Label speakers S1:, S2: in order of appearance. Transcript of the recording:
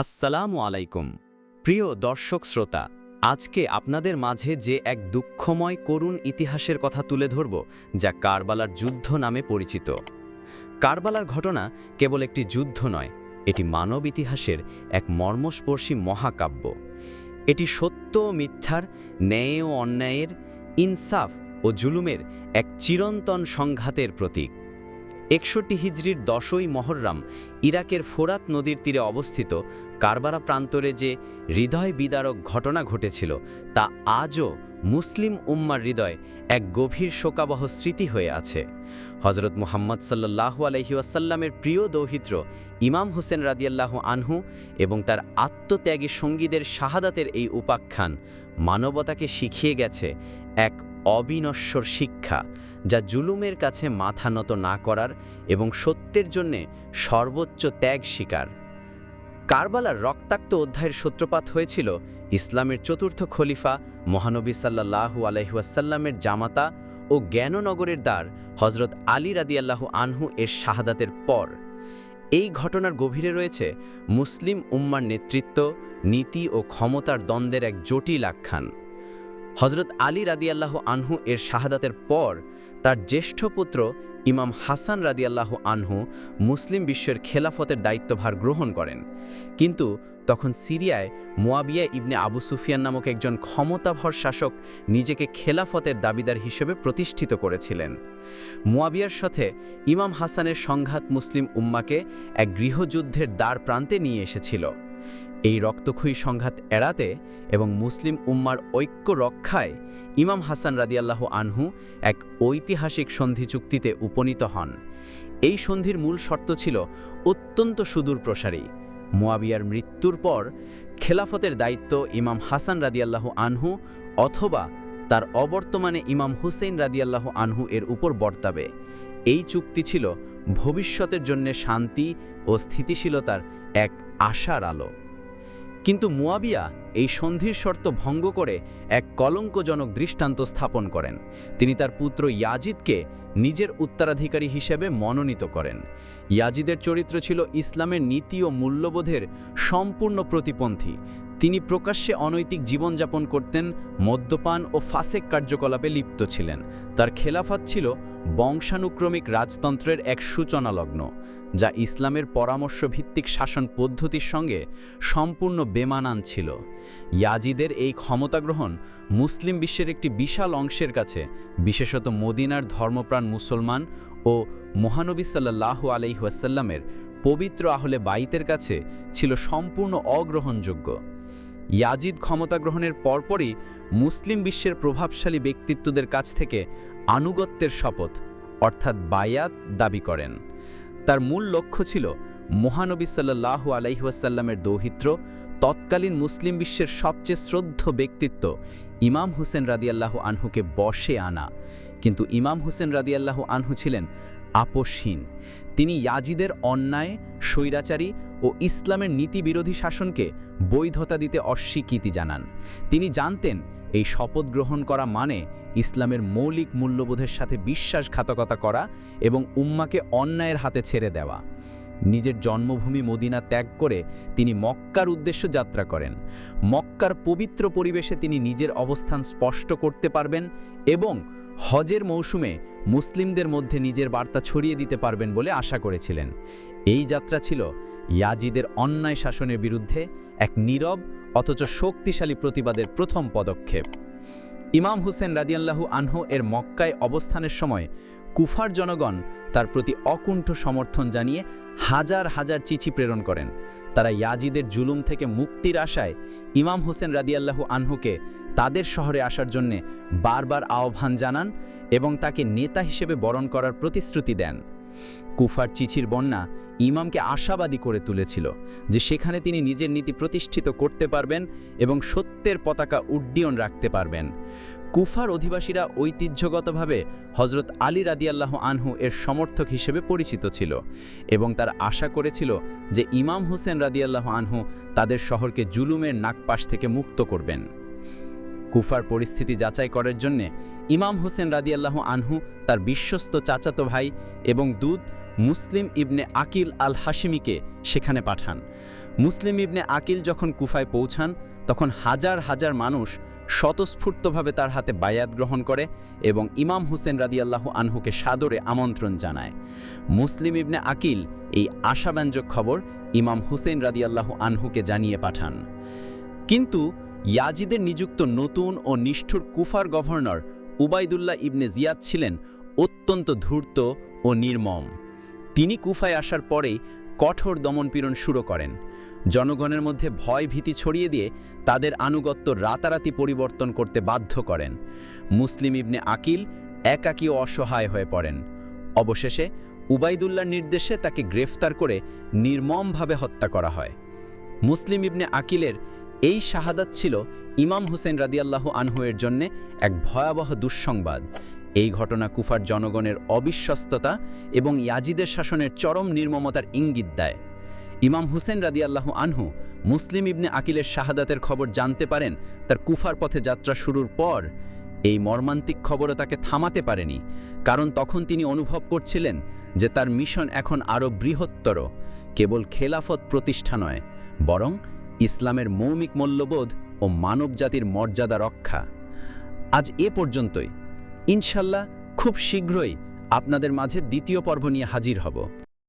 S1: আসসালামু আলাইকুম। প্রিয় দর্শক শ্রোতা, আজকে আপনাদের মাঝে যে এক দুঃখময় করুণ ইতিহাসের কথা তুলে ধরব, যা কারবালার যুদ্ধ নামে পরিচিত। কারবালার ঘটনা কেবল একটি যুদ্ধ নয়, এটি মানব ইতিহাসের এক মর্মস্পর্শী মহাকাব্য। এটি সত্য ও মিথ্যার, ন্যায় ও অন্যায়ের, ইনসাফ ও জুলুমের এক চিরন্তন সংঘাতের প্রতীক। একষট্টি হিজড়ির দশই মহররাম ইরাকের ফোরাত নদীর তীরে অবস্থিত কারবারা প্রান্তরে যে হৃদয় বিদারক ঘটনা ঘটেছিল, তা আজও মুসলিম উম্মার হৃদয় এক গভীর শোকাবহ স্মৃতি হয়ে আছে। হজরত মুহাম্মদ সাল্লাহু আলহিউসাল্লামের প্রিয় দৌহিত্র ইমাম হোসেন রাদিয়াল্লাহ আনহু এবং তার আত্মত্যাগী সঙ্গীদের শাহাদাতের এই উপাখ্যান মানবতাকে শিখিয়ে গেছে এক অবিনশ্বর শিক্ষা, যা জুলুমের কাছে মাথা নত না করার এবং সত্যের জন্যে সর্বোচ্চ ত্যাগ স্বীকার। কারবালার রক্তাক্ত অধ্যায়ের সূত্রপাত হয়েছিল ইসলামের চতুর্থ খলিফা মহানবী সাল্লাহু আলহিউসাল্লামের জামাতা ও জ্ঞাননগরের দ্বার হজরত আলী রাদিয়াল্লাহু আনহু এর শাহাদাতের পর। এই ঘটনার গভীরে রয়েছে মুসলিম উম্মার নেতৃত্ব, নীতি ও ক্ষমতার দ্বন্দ্বের এক জটিল আখ্যান। হজরত আলী রাদিয়াল্লাহ আনহু এর শাহাদাতের পর তার জ্যেষ্ঠ পুত্র ইমাম হাসান রাদিয়াল্লাহ আনহু মুসলিম বিশ্বের খেলাফতের দায়িত্বভার গ্রহণ করেন। কিন্তু তখন সিরিয়ায় মোয়াবিয়া ইবনে আবু সুফিয়ান নামক একজন ক্ষমতাভর শাসক নিজেকে খেলাফতের দাবিদার হিসেবে প্রতিষ্ঠিত করেছিলেন। মোয়াবিয়ার সাথে ইমাম হাসানের সংঘাত মুসলিম উম্মাকে এক গৃহযুদ্ধের দ্বার প্রান্তে নিয়ে এসেছিল। এই রক্তক্ষয়ী সংঘাত এড়াতে এবং মুসলিম উম্মার ঐক্য রক্ষায় ইমাম হাসান রাদিয়াল্লাহ আনহু এক ঐতিহাসিক সন্ধি চুক্তিতে উপনীত হন। এই সন্ধির মূল শর্ত ছিল অত্যন্ত সুদূর প্রসারী। মোয়াবিয়ার মৃত্যুর পর খেলাফতের দায়িত্ব ইমাম হাসান রাদিয়াল্লাহ আনহু অথবা তার অবর্তমানে ইমাম হুসেইন রাদিয়াল্লাহ আনহু এর উপর বর্তাবে। এই চুক্তি ছিল ভবিষ্যতের জন্য শান্তি ও স্থিতিশীলতার এক আশার আলো। কিন্তু মুয়াবিয়া এই সন্ধির শর্ত ভঙ্গ করে এক কলঙ্কজনক দৃষ্টান্ত স্থাপন করেন। তিনি তার পুত্র ইয়াজিদকে নিজের উত্তরাধিকারী হিসেবে মনোনীত করেন। ইয়াজিদের চরিত্র ছিল ইসলামের নীতি ও মূল্যবোধের সম্পূর্ণ প্রতিপন্থী। তিনি প্রকাশ্যে অনৈতিক জীবনযাপন করতেন, মদ্যপান ও ফাসেক কার্যকলাপে লিপ্ত ছিলেন। তার খেলাফত ছিল বংশানুক্রমিক রাজতন্ত্রের এক সূচনালগ্ন, যা ইসলামের পরামর্শভিত্তিক শাসন পদ্ধতির সঙ্গে সম্পূর্ণ বেমানান ছিল। ইয়াজিদের এই ক্ষমতা গ্রহণ মুসলিম বিশ্বের একটি বিশাল অংশের কাছে, বিশেষত মদিনার ধর্মপ্রাণ মুসলমান ও মহানবী সাল্লাহ আলহিহাসাল্লামের পবিত্র আহলে বাইতের কাছে ছিল সম্পূর্ণ অগ্রহণযোগ্য। ইয়াজিদ ক্ষমতা গ্রহণের পরপরই মুসলিম বিশ্বের প্রভাবশালী ব্যক্তিত্বদের কাছ থেকে আনুগত্যের শপথ, অর্থাৎ বায়াত দাবি করেন। তার মূল লক্ষ্য ছিল মহানবী সাল্লাহু আলাইহাসাল্লামের দৌহিত্র, তৎকালীন মুসলিম বিশ্বের সবচেয়ে শ্রদ্ধ ব্যক্তিত্ব ইমাম হুসেন রাদিয়াল্লাহ আনহুকে বসে আনা। কিন্তু ইমাম হুসেন রাদিয়াল্লাহ আনহু ছিলেন আপোষহীন তিনি ইয়াজিদের অন্যায়, স্বৈরাচারী ও ইসলামের নীতিবিরোধী শাসনকে বৈধতা দিতে অস্বীকৃতি জানান। তিনি জানতেন, এই শপথ গ্রহণ করা মানে ইসলামের মৌলিক মূল্যবোধের সাথে বিশ্বাসঘাতকতা করা এবং উম্মাকে অন্যায়ের হাতে ছেড়ে দেওয়া। নিজের জন্মভূমি মদিনা ত্যাগ করে তিনি মক্কার উদ্দেশ্য যাত্রা করেন। মক্কার পবিত্র পরিবেশে তিনি নিজের অবস্থান স্পষ্ট করতে পারবেন এবং হজের মৌসুমে মুসলিমদের মধ্যে নিজের বার্তা ছড়িয়ে দিতে পারবেন বলে আশা করেছিলেন। এই যাত্রা ছিল ইয়াজিদের অন্যায় শাসনের বিরুদ্ধে এক নীরব, অথচ শক্তিশালী প্রতিবাদের প্রথম পদক্ষেপ। ইমাম হুসেন রাদিয়াল্লাহু আনহু এর মক্কায় অবস্থানের সময় কুফার জনগণ তার প্রতি অকুণ্ঠ সমর্থন জানিয়ে হাজার হাজার চিঠি প্রেরণ করেন। তারা ইয়াজিদের জুলুম থেকে মুক্তির আশায় ইমাম হোসেন রাদিয়াল্লাহু আনহুকে তাদের শহরে আসার জন্যে বারবার আহ্বান জানান এবং তাকে নেতা হিসেবে বরণ করার প্রতিশ্রুতি দেন। কুফার চিঠির বন্যা ইমামকে আশাবাদী করে তুলেছিল যে সেখানে তিনি নিজের নীতি প্রতিষ্ঠিত করতে পারবেন এবং সত্যের পতাকা উড্ডীয়ন রাখতে পারবেন। কুফার অধিবাসীরা ঐতিহ্যগতভাবে হজরত আলী রাদিয়াল্লাহ আনহু এর সমর্থক হিসেবে পরিচিত ছিল এবং তার আশা করেছিল যে ইমাম হোসেন রাদিয়াল্লাহ আনহু তাদের শহরকে জুলুমের নাকপাশ থেকে মুক্ত করবেন। কুফার পরিস্থিতি যাচাই করার জন্যে ইমাম হোসেন রাদিয়াল্লাহ আনহু তার বিশ্বস্ত চাচাতো ভাই এবং দুধ মুসলিম ইবনে আকিল আল হাসিমিকে সেখানে পাঠান। মুসলিম ইবনে আকিল যখন কুফায় পৌঁছান, তখন হাজার হাজার মানুষ স্বতঃস্ফূর্তভাবে তার হাতে বায়াত গ্রহণ করে এবং ইমাম হুসেন রাদিয়াল্লাহু আনহুকে সাদরে আমন্ত্রণ জানায়। মুসলিম ইবনে আকিল এই আশাব্যঞ্জক খবর ইমাম হুসেন রাদিয়াল্লাহু আনহুকে জানিয়ে পাঠান। কিন্তু ইয়াজিদের নিযুক্ত নতুন ও নিষ্ঠুর কুফার গভর্নর উবাইদুল্লাহ ইবনে জিয়াদ ছিলেন অত্যন্ত ধূর্ত ও নির্মম। তিনি কুফায় আসার পরেই কঠোর দমনপীড়ন শুরু করেন। জনগণের মধ্যে ভয় ভীতি ছড়িয়ে দিয়ে তাদের আনুগত্য রাতারাতি পরিবর্তন করতে বাধ্য করেন। মুসলিম ইবনে আকিল একাকী অসহায় হয়ে পড়েন। অবশেষে উবাইদুল্লার নির্দেশে তাকে গ্রেফতার করে নির্মমভাবে হত্যা করা হয়। মুসলিম ইবনে আকিলের এই শাহাদাত ছিল ইমাম হুসেন রাদিয়াল্লাহু আনহুয়ের জন্যে এক ভয়াবহ দুঃসংবাদ। এই ঘটনা কুফার জনগণের অবিশ্বস্ততা এবং ইয়াজিদের শাসনের চরম নির্মমতার ইঙ্গিত দেয়। ইমাম হুসেন রাদিয়াল্লাহু আনহু মুসলিম ইবনে আকিলের শাহাদাতের খবর জানতে পারেন, তার কুফার পথে যাত্রা শুরুর পর এই মর্মান্তিক খবরও তাকে থামাতে পারেনি, কারণ তখন তিনি অনুভব করছিলেন যে তার মিশন এখন আরও বৃহত্তর, কেবল খেলাফত প্রতিষ্ঠা নয়, বরং ইসলামের মৌমিক মূল্যবোধ ও মানবজাতির মর্যাদা রক্ষা। আজ এ পর্যন্তই। ইনশাল্লাহ খুব শীঘ্রই আপনাদের মাঝে দ্বিতীয় পর্ব নিয়ে হাজির হব।